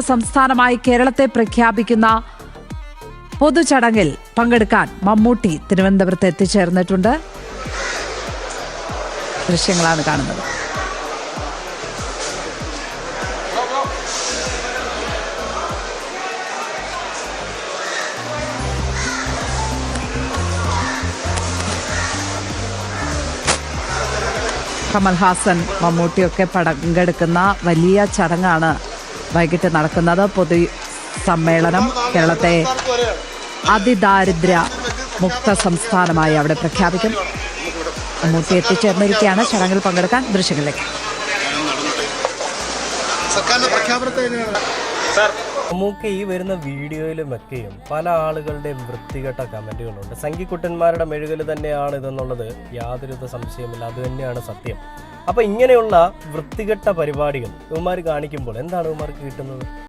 സംസ്ഥാനമായി കേരളത്തെ പ്രഖ്യാപിക്കുന്ന പൊതുചടങ്ങിൽ പങ്കെടുക്കാൻ മമ്മൂട്ടി തിരുവനന്തപുരത്ത് എത്തിച്ചേർന്നിട്ടുണ്ട്. ദൃശ്യങ്ങളാണ് കാണുന്നത്. കമൽഹാസൻ മമ്മൂട്ടിയൊക്കെ പങ്കെടുക്കുന്ന വലിയ ചടങ്ങാണ് വൈകിട്ട് നടക്കുന്നത് പൊതു സമ്മേളനം കേരളത്തെ അതിദാരിദ്ര്യ മുക്ത സംസ്ഥാനമായി അവിടെ പ്രഖ്യാപിക്കും. മമ്മൂട്ടി എത്തിച്ചേർന്നിരിക്കുകയാണ് ചടങ്ങിൽ പങ്കെടുക്കാൻ ദൃശ്യങ്ങളിലേക്ക്. സർക്കാരിന്റെ പ്രഖ്യാപനത്തെ നമുക്ക് ഈ വരുന്ന വീഡിയോയിലും ഒക്കെയും പല ആളുകളുടെയും വൃത്തികെട്ട കമന്റുകളുണ്ട് സംഘിക്കുട്ടന്മാരുടെ മെഴുകൽ തന്നെയാണ് ഇതെന്നുള്ളത് യാതൊരുവിധ സംശയമില്ല അതുതന്നെയാണ് സത്യം. അപ്പൊ ഇങ്ങനെയുള്ള വൃത്തികെട്ട പരിപാടികൾ ഇവന്മാർ കാണിക്കുമ്പോൾ എന്താണ് ഇവന്മാർക്ക് കിട്ടുന്നത്?